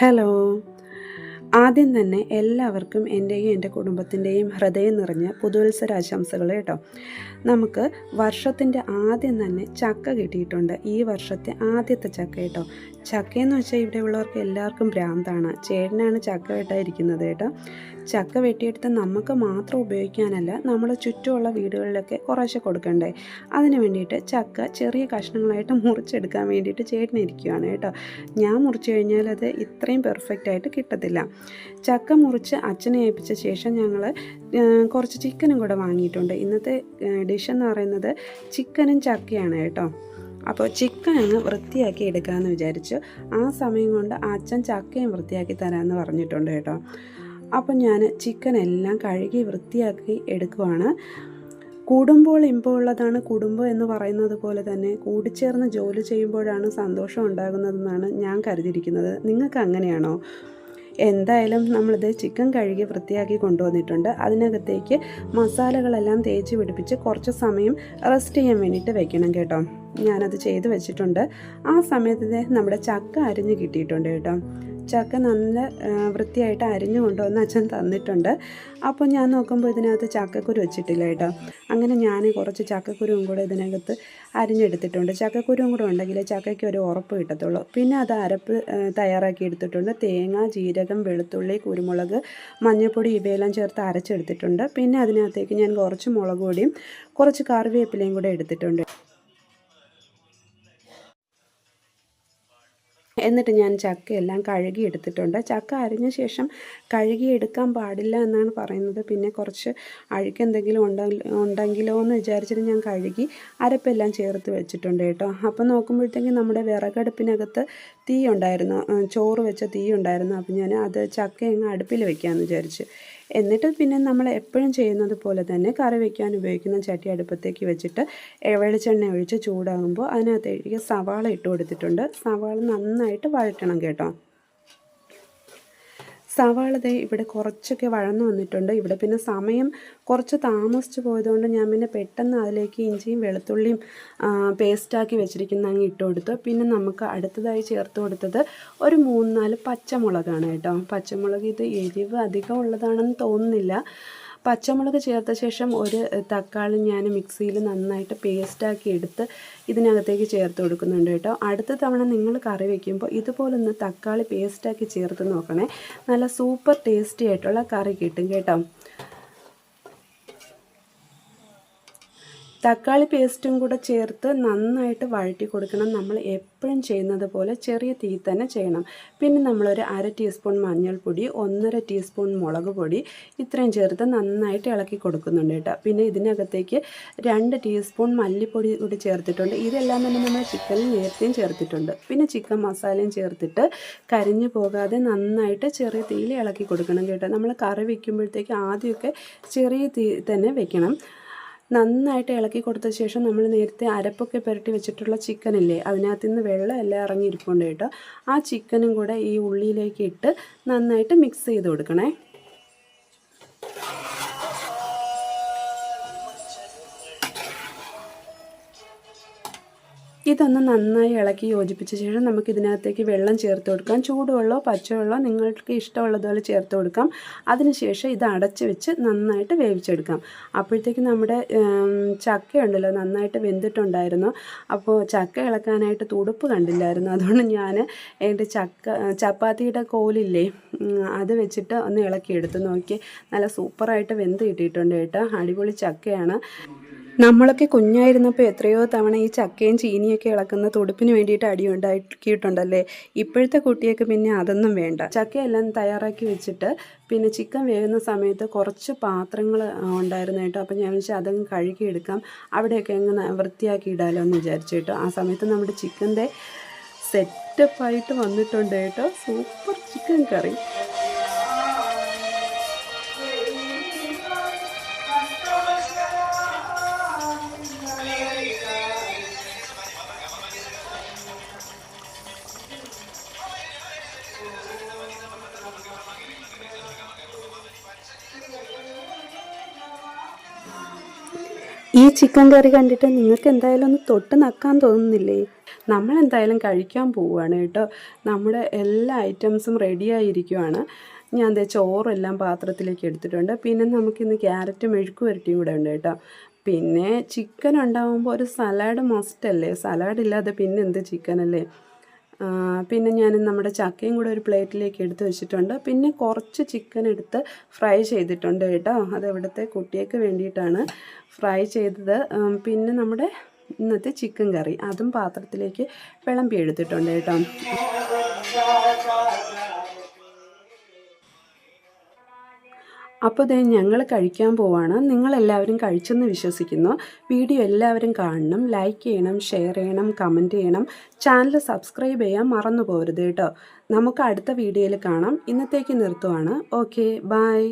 Hello ആദ്യം തന്നെ എല്ലാവർക്കും എന്റെയും എന്റെ കുടുംബത്തിന്റെയും ഹൃദയം നിറഞ്ഞ പുതുവത്സരാശംസകൾ കേട്ടോ. നമുക്ക് വർഷത്തിന്റെ ആദ്യം തന്നെ ചക്ക കിട്ടിയിട്ടുണ്ട്. ഈ വർഷത്തെ ആദ്യത്തെ ചക്ക കേട്ടോ. ചക്കയെന്ന് വെച്ചാൽ ഇവിടെ ഉള്ളവർക്ക് എല്ലാവർക്കും ഭ്രാന്താണ്. ചേട്ടനാണ് ചക്ക വെട്ടായിരിക്കുന്നത് കേട്ടോ. ചക്ക വെട്ടിയെടുത്ത് നമുക്ക് മാത്രം ഉപയോഗിക്കാനല്ല നമ്മൾ ചുറ്റുമുള്ള വീടുകളിലൊക്കെ കുറേശ്ശെ കൊടുക്കണ്ടേ? അതിന് വേണ്ടിയിട്ട് ചക്ക ചെറിയ കഷ്ണങ്ങളായിട്ട് മുറിച്ചെടുക്കാൻ വേണ്ടിയിട്ട് ചേട്ടനിരിക്കുകയാണ് കേട്ടോ. ഞാൻ മുറിച്ച് കഴിഞ്ഞാൽ അത് ഇത്രയും പെർഫെക്റ്റ് ആയിട്ട് കിട്ടത്തില്ല. ചക്ക മുറിച്ച് അച്ഛനെ ഏൽപ്പിച്ച ശേഷം ഞങ്ങൾ കുറച്ച് ചിക്കനും കൂടെ വാങ്ങിയിട്ടുണ്ട്. ഇന്നത്തെ ഡിഷ് എന്ന് പറയുന്നത് ചിക്കനും ചക്കയാണ് കേട്ടോ. അപ്പോൾ ചിക്കൻ അങ്ങ് വൃത്തിയാക്കി എടുക്കാമെന്ന് വിചാരിച്ചു. ആ സമയം കൊണ്ട് അച്ഛൻ ചക്കയും വൃത്തിയാക്കി തരാമെന്ന് പറഞ്ഞിട്ടുണ്ട് കേട്ടോ. അപ്പം ഞാൻ ചിക്കൻ എല്ലാം കഴുകി വൃത്തിയാക്കി എടുക്കുവാണ്. കൂടുമ്പോൾ ഇമ്പമുള്ളതാണ് കുടുംബം എന്ന് പറയുന്നത് പോലെ തന്നെ കൂടിച്ചേർന്ന് ജോലി ചെയ്യുമ്പോഴാണ് സന്തോഷം ഉണ്ടാകുന്നതെന്നാണ് ഞാൻ കരുതിയിരിക്കുന്നത്. നിങ്ങൾക്ക് അങ്ങനെയാണോ? എന്തായാലും നമ്മളിത് ചിക്കൻ കഴുകി വൃത്തിയാക്കി കൊണ്ടുവന്നിട്ടുണ്ട്. അതിനകത്തേക്ക് മസാലകളെല്ലാം തേച്ച് പിടിപ്പിച്ച് കുറച്ച് സമയം റെസ്റ്റ് ചെയ്യാൻ വേണ്ടിയിട്ട് വെക്കണം കേട്ടോ. ഞാനത് ചെയ്ത് വെച്ചിട്ടുണ്ട്. ആ സമയത്ത് നമ്മുടെ ചക്ക അരിഞ്ഞ് കിട്ടിയിട്ടുണ്ട് കേട്ടോ. ചക്ക നല്ല വൃത്തിയായിട്ട് അരിഞ്ഞു കൊണ്ടുവന്ന് അച്ഛൻ തന്നിട്ടുണ്ട്. അപ്പോൾ ഞാൻ നോക്കുമ്പോൾ ഇതിനകത്ത് ചക്കക്കുരു വെച്ചിട്ടില്ല കേട്ടോ. അങ്ങനെ ഞാൻ കുറച്ച് ചക്കക്കുരുവും കൂടെ ഇതിനകത്ത് അരിഞ്ഞെടുത്തിട്ടുണ്ട്. ചക്കക്കുരുവും കൂടെ ഉണ്ടെങ്കിൽ ചക്കയ്ക്ക് ഒരു ഉറപ്പ് കിട്ടത്തുള്ളൂ. പിന്നെ അത് അരപ്പ് തയ്യാറാക്കി എടുത്തിട്ടുണ്ട്. തേങ്ങ ജീരകം വെളുത്തുള്ളി കുരുമുളക് മഞ്ഞൾപ്പൊടി ഇവയെല്ലാം ചേർത്ത് അരച്ചെടുത്തിട്ടുണ്ട്. പിന്നെ അതിനകത്തേക്ക് ഞാൻ കുറച്ച് മുളക് കുറച്ച് കറിവേപ്പിലയും കൂടെ എടുത്തിട്ടുണ്ട്. എന്നിട്ട് ഞാൻ ചക്കയെല്ലാം കഴുകി എടുത്തിട്ടുണ്ട്. ചക്ക അരിഞ്ഞ ശേഷം കഴുകി എടുക്കാൻ പാടില്ല എന്നാണ് പറയുന്നത്. പിന്നെ കുറച്ച് അഴുക്ക് എന്തെങ്കിലും ഉണ്ടെങ്കിലോ എന്ന് വിചാരിച്ചിട്ട് ഞാൻ കഴുകി അരപ്പെല്ലാം ചേർത്ത് വെച്ചിട്ടുണ്ട് കേട്ടോ. അപ്പം നോക്കുമ്പോഴത്തേക്കും നമ്മുടെ വിറകടുപ്പിനകത്ത് തീ ഉണ്ടായിരുന്നു. ചോറ് വെച്ച തീ ഉണ്ടായിരുന്നു. അപ്പം ഞാൻ അത് ചക്ക അങ്ങ് അടുപ്പിൽ വെക്കാമെന്ന് വിചാരിച്ചു. എന്നിട്ട് പിന്നെ നമ്മൾ എപ്പോഴും ചെയ്യുന്നത് പോലെ തന്നെ കറി വയ്ക്കാൻ ഉപയോഗിക്കുന്ന ചട്ടി അടുപ്പത്തേക്ക് വെച്ചിട്ട് വെളിച്ചെണ്ണ ഒഴിച്ച് ചൂടാകുമ്പോൾ അതിനകത്തേക്ക് സവാള ഇട്ട് കൊടുത്തിട്ടുണ്ട്. സവാള നന്നായിട്ട് വഴറ്റണം കേട്ടോ. സവാള ദേ ഇവിടെ കുറച്ചൊക്കെ വഴന്നു വന്നിട്ടുണ്ട്. ഇവിടെ പിന്നെ സമയം കുറച്ച് താമസിച്ച് പോയതുകൊണ്ട് ഞാൻ പിന്നെ പെട്ടെന്ന് അതിലേക്ക് ഇഞ്ചിയും വെളുത്തുള്ളിയും പേസ്റ്റാക്കി വെച്ചിരിക്കുന്ന അങ്ങ് ഇട്ട് കൊടുത്തു. പിന്നെ നമുക്ക് അടുത്തതായി ചേർത്ത് കൊടുത്തത് ഒരു മൂന്നാൽ നാല് പച്ചമുളകാണ് കേട്ടോ. പച്ചമുളക് ഇത് എരിവ് അധികം ഉള്ളതാണെന്ന് തോന്നുന്നില്ല. പച്ചമുളക് ചേർത്ത ശേഷം ഒരു തക്കാളി ഞാൻ മിക്സിയിൽ നന്നായിട്ട് പേസ്റ്റാക്കി എടുത്ത് ഇതിനകത്തേക്ക് ചേർത്ത് കൊടുക്കുന്നുണ്ട് കേട്ടോ. അടുത്ത തവണ നിങ്ങൾ കറി വയ്ക്കുമ്പോൾ ഇതുപോലൊന്ന് തക്കാളി പേസ്റ്റാക്കി ചേർത്ത് നോക്കണേ. നല്ല സൂപ്പർ ടേസ്റ്റി ആയിട്ടുള്ള കറി കിട്ടും കേട്ടോ. തക്കാളി പേസ്റ്റും കൂടെ ചേർത്ത് നന്നായിട്ട് വഴറ്റി കൊടുക്കണം. നമ്മൾ എപ്പോഴും ചെയ്യുന്നത് പോലെ ചെറിയ തീ തന്നെ ചെയ്യണം. പിന്നെ നമ്മളൊരു അര ടീസ്പൂൺ മഞ്ഞൾപ്പൊടി ഒന്നര ടീസ്പൂൺ മുളക് പൊടി ഇത്രയും ചേർത്ത് നന്നായിട്ട് ഇളക്കി കൊടുക്കുന്നുണ്ട് കേട്ടോ. പിന്നെ ഇതിനകത്തേക്ക് രണ്ട് ടീസ്പൂൺ മല്ലിപ്പൊടി കൂടി ചേർത്തിട്ടുണ്ട്. ഇതെല്ലാം തന്നെ നമ്മൾ ചിക്കനിൽ നേരത്തെയും ചേർത്തിട്ടുണ്ട്. പിന്നെ ചിക്കൻ മസാലയും ചേർത്തിട്ട് കരിഞ്ഞു പോകാതെ നന്നായിട്ട് ചെറിയ തീയിൽ ഇളക്കി കൊടുക്കണം കേട്ടോ. നമ്മൾ കറി വയ്ക്കുമ്പോഴത്തേക്ക് ആദ്യമൊക്കെ ചെറിയ തീ തന്നെ വെക്കണം. നന്നായിട്ട് ഇളക്കി കൊടുത്ത ശേഷം നമ്മൾ നേരത്തെ അരപ്പൊക്കെ പുരട്ടി വെച്ചിട്ടുള്ള ചിക്കനില്ലേ അതിനകത്ത് നിന്ന് വെള്ളം എല്ലാം ഇറങ്ങിയിരിപ്പുണ്ട് കേട്ടോ. ആ ചിക്കനും കൂടെ ഈ ഉള്ളിയിലേക്ക് ഇട്ട് നന്നായിട്ട് മിക്സ് ചെയ്ത് കൊടുക്കണേ. ഇതൊന്ന് നന്നായി ഇളക്കി യോജിപ്പിച്ച ശേഷം നമുക്ക് ഇതിനകത്തേക്ക് വെള്ളം ചേർത്ത് കൊടുക്കാം. ചൂടുവെള്ളമോ പച്ചവെള്ളമോ നിങ്ങൾക്ക് ഇഷ്ടമുള്ളതുപോലെ ചേർത്ത് കൊടുക്കാം. അതിനുശേഷം ഇത് അടച്ച് വെച്ച് നന്നായിട്ട് വേവിച്ചെടുക്കാം. അപ്പോഴത്തേക്ക് നമ്മുടെ ചക്കയുണ്ടല്ലോ നന്നായിട്ട് വെന്തിട്ടുണ്ടായിരുന്നു. അപ്പോൾ ചക്ക ഇളക്കാനായിട്ട് തുടുപ്പ് കണ്ടില്ലായിരുന്നു. അതുകൊണ്ട് ഞാൻ എന്റെ ചക്ക ചപ്പാത്തിയുടെ കോലില്ലേ അത് വെച്ചിട്ട് ഒന്ന് ഇളക്കിയെടുത്ത് നോക്കി. നല്ല സൂപ്പറായിട്ട് വെന്ത് കിട്ടിയിട്ടുണ്ട് കേട്ടോ. അടിപൊളി ചക്കയാണ്. നമ്മളൊക്കെ കുഞ്ഞായിരുന്നപ്പോൾ എത്രയോ തവണ ഈ ചക്കയും ചീനിയൊക്കെ ഇളക്കുന്ന തുടുപ്പിന് വേണ്ടിയിട്ട് അടി ഉണ്ടാക്കിയിട്ടുണ്ടല്ലേ? ഇപ്പോഴത്തെ കുട്ടിയൊക്കെ പിന്നെ അതൊന്നും വേണ്ട. ചക്കയെല്ലാം തയ്യാറാക്കി വെച്ചിട്ട് പിന്നെ ചിക്കൻ വേകുന്ന സമയത്ത് കുറച്ച് പാത്രങ്ങൾ ഉണ്ടായിരുന്നു കേട്ടോ. അപ്പോൾ ഞാൻ വെച്ചാൽ അതങ്ങ് കഴുകിയെടുക്കാം അവിടെയൊക്കെ അങ്ങ് വൃത്തിയാക്കി ഇടാലോ എന്ന് വിചാരിച്ചു കേട്ടോ. ആ സമയത്ത് നമ്മുടെ ചിക്കന്റെ സെറ്റപ്പായിട്ട് വന്നിട്ടുണ്ട് കേട്ടോ. സൂപ്പർ ചിക്കൻ കറി ഈ ചിക്കൻ കറി കണ്ടിട്ട് നിങ്ങൾക്ക് എന്തായാലും ഒന്ന് തൊട്ട് നക്കാൻ തോന്നുന്നില്ലേ? നമ്മൾ എന്തായാലും കഴിക്കാൻ പോവുകയാണ് കേട്ടോ. നമ്മുടെ എല്ലാ ഐറ്റംസും റെഡിയായിരിക്കുവാണ് ഞാൻ ദേ ചോറെല്ലാം പാത്രത്തിലേക്ക് എടുത്തിട്ടുണ്ട്. പിന്നെ നമുക്കിന്ന് ക്യാരറ്റ് മെഴുക്ക് വരട്ടിയും കൂടെ ഉണ്ട് കേട്ടോ. പിന്നെ ചിക്കൻ ഉണ്ടാകുമ്പോൾ ഒരു സലാഡ് മസ്റ്റല്ലേ സലാഡ് ഇല്ലാതെ പിന്നെ എന്ത് ആ, പിന്നെ ഞാൻ നമ്മുടെ ചക്കയും കൂടെ ഒരു പ്ലേറ്റിലേക്ക് എടുത്ത് വെച്ചിട്ടുണ്ട്. പിന്നെ കുറച്ച് ചിക്കൻ എടുത്ത് ഫ്രൈ ചെയ്തിട്ടുണ്ട് കേട്ടോ. അത് ഇവിടുത്തെ കുട്ടിയൊക്കെ വേണ്ടിയിട്ടാണ് ഫ്രൈ ചെയ്തത്. പിന്നെ നമ്മുടെ ഇന്നത്തെ ചിക്കൻ കറി. അതും പാത്രത്തിലേക്ക് വിളമ്പി എടുത്തിട്ടുണ്ട് കേട്ടോ. അപ്പോൾ ഇതേ ഞങ്ങൾ കഴിക്കാൻ പോവാണ്. നിങ്ങളെല്ലാവരും കഴിച്ചെന്ന് വിശ്വസിക്കുന്നു. വീഡിയോ എല്ലാവരും കാണണം. ലൈക്ക് ചെയ്യണം ഷെയർ ചെയ്യണം കമന്റ് ചെയ്യണം. ചാനൽ സബ്സ്ക്രൈബ് ചെയ്യാൻ മറന്നു പോകരുത് കേട്ടോ. നമുക്ക് അടുത്ത വീഡിയോയിൽ കാണാം. ഇന്നത്തേക്ക് നിർത്തുവാണ്. Okay bye